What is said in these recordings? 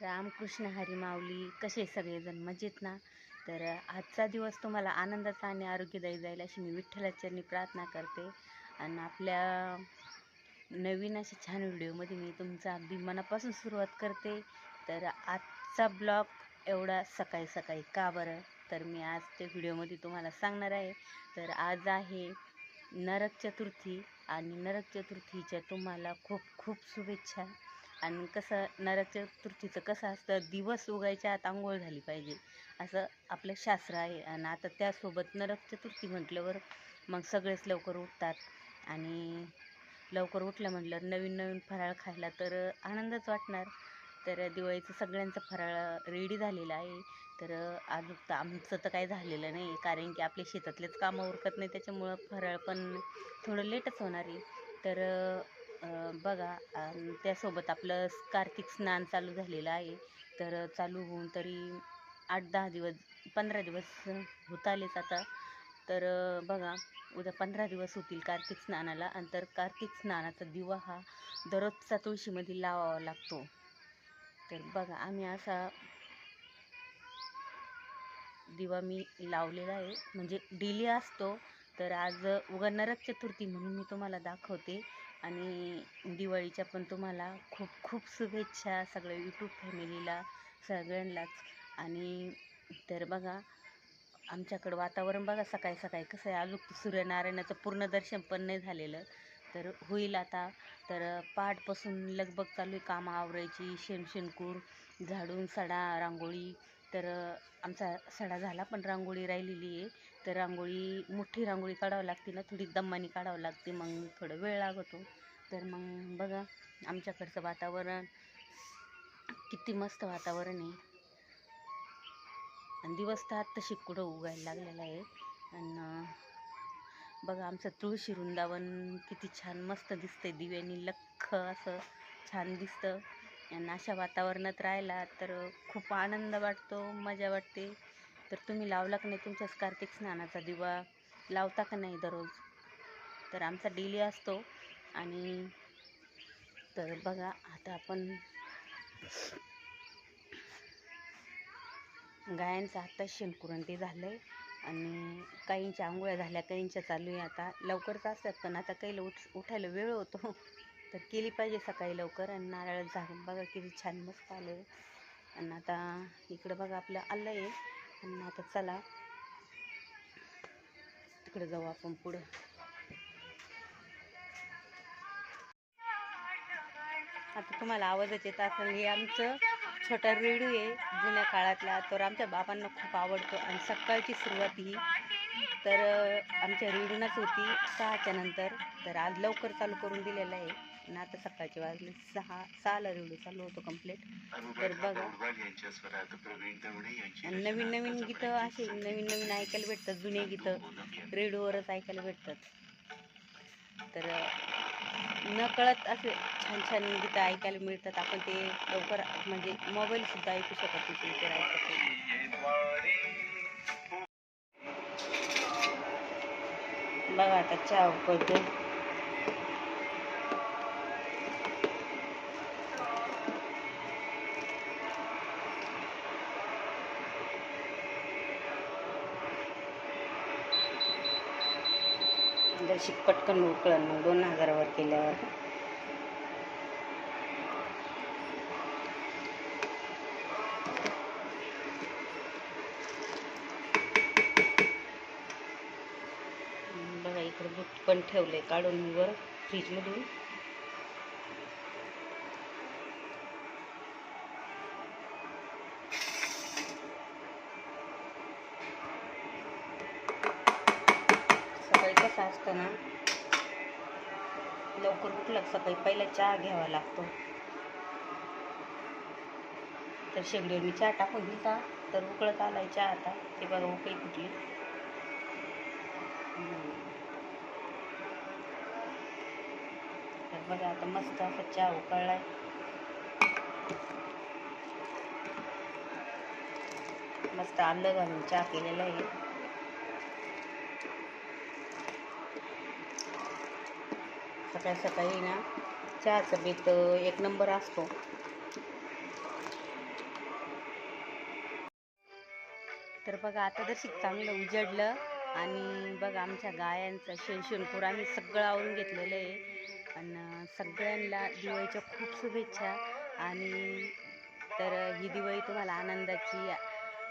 रामकृष्ण हरिमावली कसे सगळेजण मजेत ना? तर आजचा दिवस तुम्हाला आनंदाचा आणि आरोग्यदायी जाईल अशी मी विठ्ठलाचरणी प्रार्थना करते. आणि आपल्या नवीन अशा छान व्हिडिओमध्ये मी तुमचा अगदी मनापासून सुरुवात करते. तर आजचा ब्लॉग एवढा सकाळी सकाळी का बरं? तर मी आज ते व्हिडिओमध्ये तुम्हाला सांगणार आहे. तर आज आहे नरक चतुर्थी आणि नरक चतुर्थीच्या तुम्हाला खूप खूप शुभेच्छा. आणि कसं नरक चतुर्थीचं कसं असतं दिवस उगायच्या आत आंघोळ झाली पाहिजे. असं आपलं शास्त्र आहे आणि आता त्यासोबत नरक चतुर्थी म्हटल्यावर मग सगळेच लवकर उठतात. आणि लवकर उठलं म्हटलं नवीन नवीन फराळ खायला तर आनंदच वाटणार. तर दिवाळीचं सगळ्यांचं फराळ रेडी झालेलं आहे. तर अजून तर आमचं तर काही झालेलं नाही कारण की आपले शेतातलेच कामं उरकत नाही त्याच्यामुळं फराळ पण थोडं लेटच होणार आहे. तर बघा त्यासोबत आपलं कार्तिक स्नान चालू झालेलं आहे. तर चालू होऊन तरी आठ दहा दिवस पंधरा दिवस होत आलेच आता. तर बघा उद्या पंधरा दिवस होतील कार्तिक स्नानाला. आणि तर कार्तिक स्नानाचा दिवा हा दररोजचा तुळशीमध्ये लावावा लागतो. तर बघा आम्ही असा दिवा मी लावलेला आहे. म्हणजे डेली असतो. तर आज उगा नरक चतुर्थी म्हणून मी तुम्हाला दाखवते. आणि दिवाळीच्या पण तुम्हाला खूप खूप शुभेच्छा सगळ्या यूट्यूब फॅमिलीला सगळ्यांनाच. आणि तर बघा आमच्याकडं वातावरण बघा सकाळी सकाळी कसं आहे अजून सूर्यनारायणाचं पूर्ण दर्शन पण नाही झालेलं. तर होईल आता. तर पहाटपासून लगबग चालू आहे कामं आवरायची शेणशेणकूर झाडून सडा रांगोळी. तर आमचा सडा झाला पण रांगोळी राहिलेली आहे. तर रांगोळी मोठी रांगोळी काढावं लागते ना थोडी दमानी काढावं लागते मग थोडं वेळ लागतो. तर मग बघा आमच्याकडचं वातावरण किती मस्त वातावरण आहे. आणि दिवस तर आत्ता शिकुडं उगायला लागलेला आहे. आणि बघा आमचं तुळशी वृंदावन किती छान मस्त दिसतंय दिव्यानी लख्ख असं छान दिसतं. आणि अशा वातावरणात राहिला तर खूप आनंद वाटतो मजा वाटते. तर तुम्ही लावला का नाही तुमच्याच कार्तिक स्नानाचा दिवा? लावता का नाही दररोज? तर आमचा डेली असतो. आणि तर बघा आता आपण गायांचं आत्ता शेणकुरण ते झालं आहे आणि काहींच्या आंघोळ्या झाल्या काहींच्या चालू आहे आता. लवकरच असतात पण आता काही उठ उठायला वेळ होतो. तर केली पाहिजे सकाळी लवकर. आणि नारळ झाडून बघा किती छान मस्त आलं आहे आणि आता इकडं बघा आपलं आलं आहे. आणि आता चला. तिकडे जाऊ आपण पुढं. आता तुम्हाला आवाजच येत असेल हे आमचं छोटा रेडू आहे. जुन्या काळातला तर आमच्या बाबांना खूप आवडतो. आणि सकाळची सुरुवात ही तर आमच्या रेडूनच होती सहाच्या नंतर. तर आज लवकर चालू करून दिलेलं आहे. आणि आता सकाळचे वाजले सहा सहाला रेडू चालू होतो कंप्लीट तर बघा. नवीन नवीन गीतं असे नवीन नवीन ऐकायला भेटतात जुने गीतं. रेडिओवरच ऐकायला भेटतात. तर न कळत असे छान छान गीतं ऐकायला मिळतात. आपण ते लवकर म्हणजे मोबाईल सुद्धा ऐकू शकत नाही. ऐकत बघा आता चहा उकळते जशी पटकन उकळण दोन हजारावर केल्यावर हम्म, बघा इकडे दूध पण ठेवलंय काढून वर फ्रीजमधून सकाळी कसं असतं ना. लवकर उठलं सकाळी पहिला चहा घ्यावा लागतो. तर शेगडीवर मी चहा टाकून दिला तर उकळत आलाय चहा आता. ते बघा उकळी कुठली. बघा आता मस्त असा चहा उकळलाय. मस्त आलं घालून चहा केलेला आहे. सकाळी सकाळी ना चहाचा बेत एक नंबर असतो. तर बघा आता जशी चांगलं उजडलं आणि बघा आमच्या गायांचं शेण शेणपूर आम्ही सगळं आवरून घेतलेलं आहे. आणि सगळ्यांना दिवाळीच्या खूप शुभेच्छा आणि तर ही दिवाळी तुम्हाला आनंदाची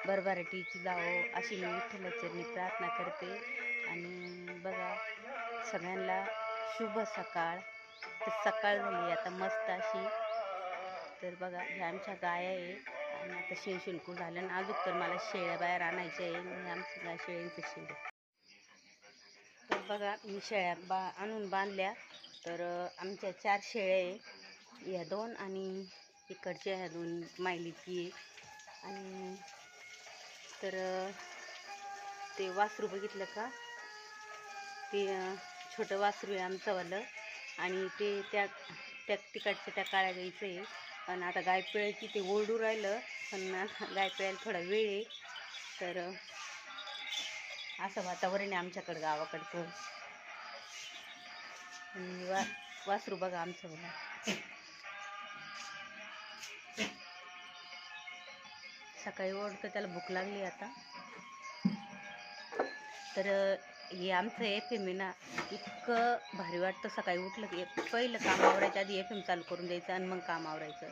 भरभराटीची जावो अशी मी विठ्ठलाचरणी प्रार्थना करते. आणि बघा सगळ्यांना शुभ सकाळ. तर सकाळ झाली आता मस्त अशी. तर बघा ह्या आमच्या गाया आहे. आणि आता शेण शिणकू झालं आणि अजून तर मला शेळ्या बाहेर आणायच्या आहे. आणि आमच्या गाय शेळ्यांचं शेळ तर बघा मी शेळ्या बा आणून बांधल्या. तर आमच्या चार शेळ्या आहे. या दोन आणि इकडच्या ह्या दोन मायलीची आहे. आणि तर ते वासरू बघितलं का? ते छोटं वासरू आहे आमचंवालं आणि ते त्या त्या तिकडच्या त्या काळ्या गाईचं आहे. पण आता गाय पिळायची ते ओरडू राहिलं पण गाय पिळायला थोडा वेळ आहे. तर असं वातावरण आहे आमच्याकडं गावाकडचं. वा वासरू बघा आमचं बघा. सकाळी ओढतं त्याला भूक लागली आता. तर हे आमचं एफ एम आहे ना इतकं भारी वाटतं सकाळी उठलं की पहिलं काम आवरायच्या आधी एफ एम चालू करून द्यायचं आणि मग काम आवरायचं.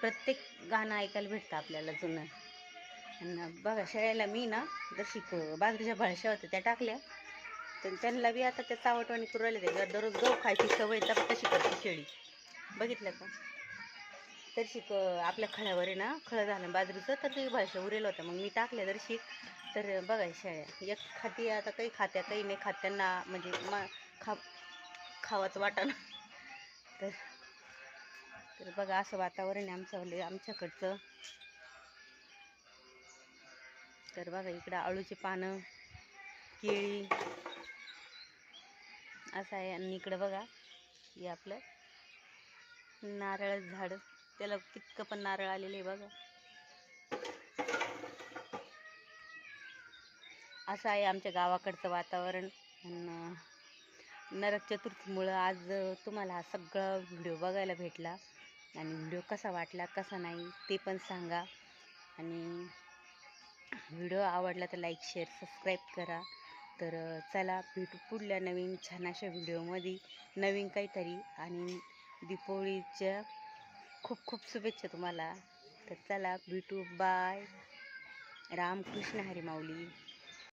प्रत्येक गाणं ऐकायला भेटतं आपल्याला जुनं. आणि बघा शाळेला मी ना जशी बाजरीच्या भाषा होत्या त्या टाकल्या. तर त्यांना बी आता त्या चावटवाणी करू राहिले ते. दररोज गहू खायची सवय तर तशी करते शेळी. बघितलं का? तशी क आपल्या खळ्यावर आहे ना खळं झालं बाजरीचं तर ती भाषा उरेल होतं. मग मी टाकल्या जरशी तर बघा शेळ्या. एक खाती आता काही खात्या काही नाही खात. त्यांना म्हणजे मा खा खावाचं वाटा तर तर बघा असं वातावरण आहे आमचं आमच्याकडचं. तर बघा इकडं आळूची पानं केळी. असं आहे. आणि इकडं बघा हे आपलं नारळ झाड. त्याला कितकं पण नारळ आलेले आहे बघा. असं आहे आमच्या गावाकडचं वातावरण. नरक चतुर्थीमुळं आज तुम्हाला हा सगळा व्हिडिओ बघायला भेटला. आणि व्हिडिओ कसा वाटला कसा नाही ते पण सांगा. आणि व्हिडिओ आवडला तर लाईक शेअर सबस्क्राईब करा. तर चला भेटू पुढल्या नवीन छान अशा व्हिडिओमध्ये नवीन काहीतरी आणि दीपावळीच्या खूप खूप शुभेच्छा तुम्हाला. तर चला भेटू. बाय. रामकृष्ण हरी माऊली.